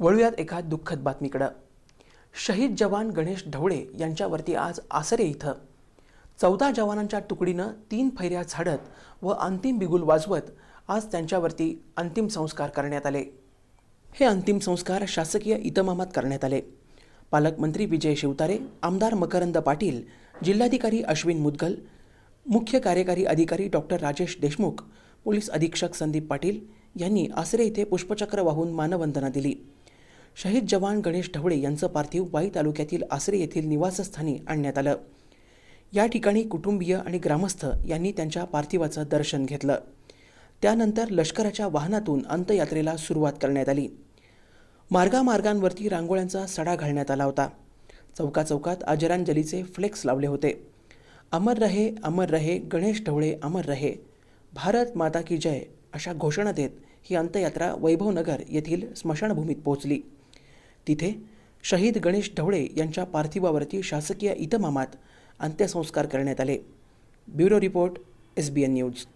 वळूयात एका दुःखद बातमीकडं. शहीद जवान गणेश ढवळे यांच्यावरती आज आसरे इथं. चौदा जवानांच्या तुकडीनं तीन फैऱ्या झाडत व अंतिम बिगुल वाजवत आज त्यांच्यावरती अंतिम संस्कार करण्यात आले. हे अंतिम संस्कार शासकीय इतमामात करण्यात आले. पालकमंत्री विजय शिवतारे आमदार मकरंद पाटील जिल्हाधिकारी अश्विन मुदगल मुख्य कार्यकारी अधिकारी डॉक्टर राजेश देशमुख पोलीस अधीक्षक संदीप पाटील यांनी आसरे इथे पुष्पचक्र वाहून मानवंदना दिली. शहीद जवान गणेश ढवळे यांचं पार्थिव वाई तालुक्यातील आसरे येथील निवासस्थानी आणण्यात आलं. या ठिकाणी कुटुंबीय आणि ग्रामस्थ यांनी त्यांच्या पार्थिवाचं दर्शन घेतलं. त्यानंतर लष्कराच्या वाहनातून अंत्ययात्रेला सुरुवात करण्यात आली. मार्गामार्गांवरती रांगोळ्यांचा सडा घालण्यात आला होता. चौका चौकात फ्लेक्स लावले होते. अमर रहे अमर रहे गणेश ढवळे अमर रहे भारत माता की जय अशा घोषणा देत ही अंत्ययात्रा वैभवनगर येथील स्मशानभूमीत पोहोचली. तिथे शहीद गणेश ढवळे यांच्या पार्थिवावरती शासकीय इतमामात अंत्यसंस्कार करण्यात आले. Bureau report S B N news.